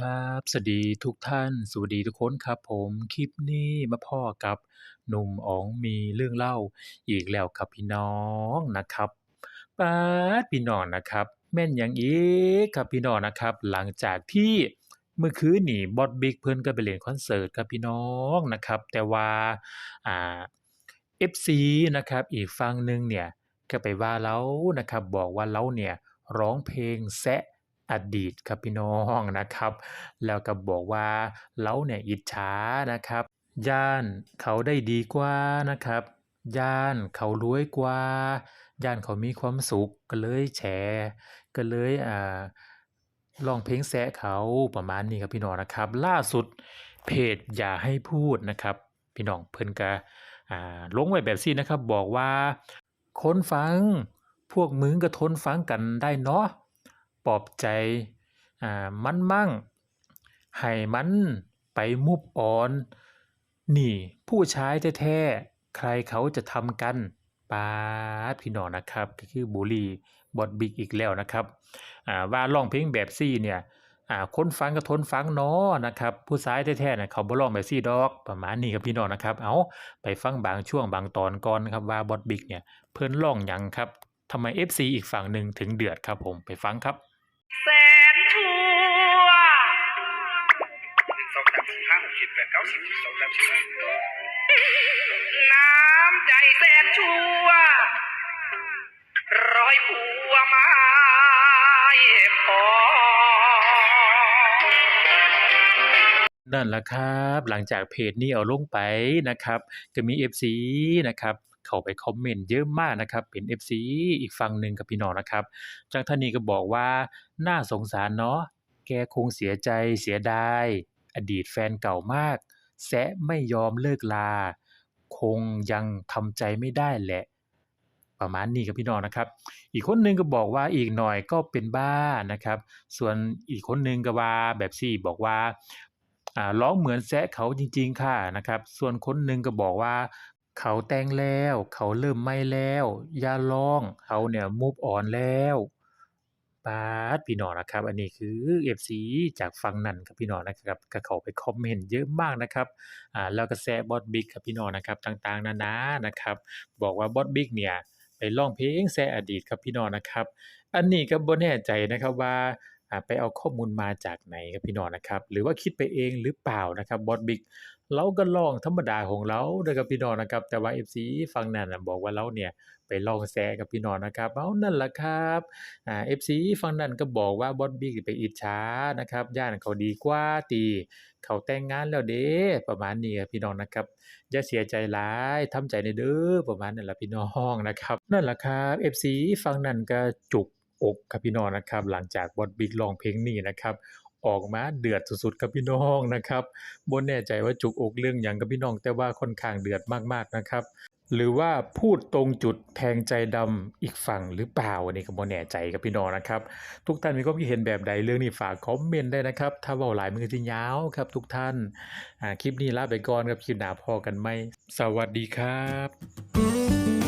ครับ สวัสดีทุกท่าน สวัสดีทุกคนครับผม คลิปนี้มาพ้อกับหนุ่มอ๋องมีเรื่องเล่าอีกแล้วครับพี่น้องนะครับป๊าดพี่น้องนะครับ แม่นหยังอีกครับพี่น้องนะครับ หลังจากที่เมื่อคืนนี้บอสบิ๊กเพิ่นก็ไปเล่นคอนเสิร์ตครับพี่น้องนะครับ แต่ว่าอ่า FC นะครับ อีกฝั่งหนึ่งเนี่ยก็ไปว่าเลานะครับ บอกว่าเลาเนี่ยร้องเพลงแซะ อดีตครับพี่น้องนะครับ แล้วก็บอกว่าเลาเนี่ยอิจฉานะครับย้านเขาได้ดีกว่านะครับย้านเขารวยกว่าย้านเขามีความสุขก็เลยแฉก็เลยอ่าร้องเพลงแซะเขาประมาณนี้ครับพี่น้องนะครับ ล่าสุดเพจอย่าให้พูดนะครับ พี่น้องเพิ่นก็อ่าลงไว้แบบซี้นะครับ บอกว่าคนฟังพวกมึงก็ทนฟังกันได้เนาะ ปลอบใจอ่ามันมั่งให้มันไป move on นี่ผู้ชายแท้ๆใครเขาจะทำกันป๊าดพี่น้องนะครับก็คือบุลลีบอสบิ๊กอีกแล้วนะครับอ่าว่าร้องเพลงแบบซี้เนี่ยคนฟังก็ทนฟังเนาะนะครับ ผู้ชายแท้ๆน่ะเขาบ่ร้องแบบซี้ดอกประมาณนี้ครับพี่น้องนะครับ เอาไปฟังบางช่วงบางตอนก่อนครับว่าบอสบิ๊กเนี่ยเพิ่นร้องหยังครับทำไม FC อีกฝั่งหนึ่งถึงเดือดครับผมไปฟังครับ น้ำใจแสนชั่ว ร้อยผัวม้พอนั่นแหละครับ หลังจากเพจนี้เอาลงไปนะครับ ก็มี FC นะครับเข้าไปคอมเมนต์เยอะมากนะครับ เป็น FC อีกฝั่งหนึ่งครับพี่น้องนะครับจากท่านนี้ก็บอกว่าน่าสงสารเนาะแกคงเสียใจเสียดายอดีตแฟนเก่ามาก แซะไม่ยอมเลิกลา คงยังทำใจไม่ได้แหละ ประมาณนี้ครับพี่น้องนะครับ อีกคนหนึ่งก็บอกว่าอีกหน่อยก็เป็นบ้านะครับ ส่วนอีกคนหนึ่งก็ว่าแบบซี่บอกว่าร้องเหมือนแซะเขาจริง ๆ ค่ะนะครับ ส่วนคนหนึ่งก็บอกว่าเขาแต่งแล้ว เขาเริ่มใหม่แล้ว อย่าร้อง เขาเนี่ย move on แล้ว ปาดพี่น้องนะครับ อันนี้คือ FC จากฝั่งนั้นครับพี่น้องนะครับก็เข้าไปคอมเมนต์เยอะมากนะครับอ่าแล้วก็แซะบอสบิ๊กครับพี่น้องนะครับต่างๆนานานะครับ บอกว่าบอสบิ๊กเนี่ยไปร้องเพลงแซอดีตครับพี่น้องนะครับ อันนี้ก็บ่แน่ใจนะครับว่า ไปเอาข้อมูลมาจากไหนครับพี่น้องนะครับ หรือว่าคิดไปเองหรือเปล่านะครับบอสบิ๊กเราก็ร้องธรรมดาของเราเด้อครับพี่น้องนะครับ แต่ว่า FC ฝั่งนั้นน่ะบอกว่าเราเนี่ยไปร้องแซะกับพี่น้องนะครับเอานั่นแหละครับอ่า FC ฝั่งนั้นก็บอกว่าบอสบิ๊กไปอิจฉานะครับย้านเขาดีกว่าติเขาแต่งงานแล้วเด้ประมาณนี้ครับพี่น้องนะครับอย่าเสียใจหลายทำใจหน่อยเด้อประมาณนั้นแหละพี่น้องนะครับ นั่นแหละครับ FC ฝั่งนั้นก็จุก อกครับพี่น้องนะครับ หลังจากบอสบิ๊กร้องเพลงนี้นะครับออกมาเดือดสุดๆครับพี่น้องนะครับบ่แน่ใจว่าจุกอกเรื่องหยังครับพี่น้อง แต่ว่าค่อนข้างเดือดมากๆนะครับ หรือว่าพูดตรงจุดแทงใจดำอีกฝั่งหรือเปล่าอันนี้ก็บ่แน่ใจครับพี่น้องนะครับ ทุกท่านมีความคิดเห็นแบบใดเรื่องนี้ฝากคอมเมนต์ได้นะครับ ถ้าว้าหลายมันก็สิยาวครับ ทุกท่านอ่าคลิปนี้ลาไปก่อนครับคลิปหน้าพอกันใหมสวัสดีครับ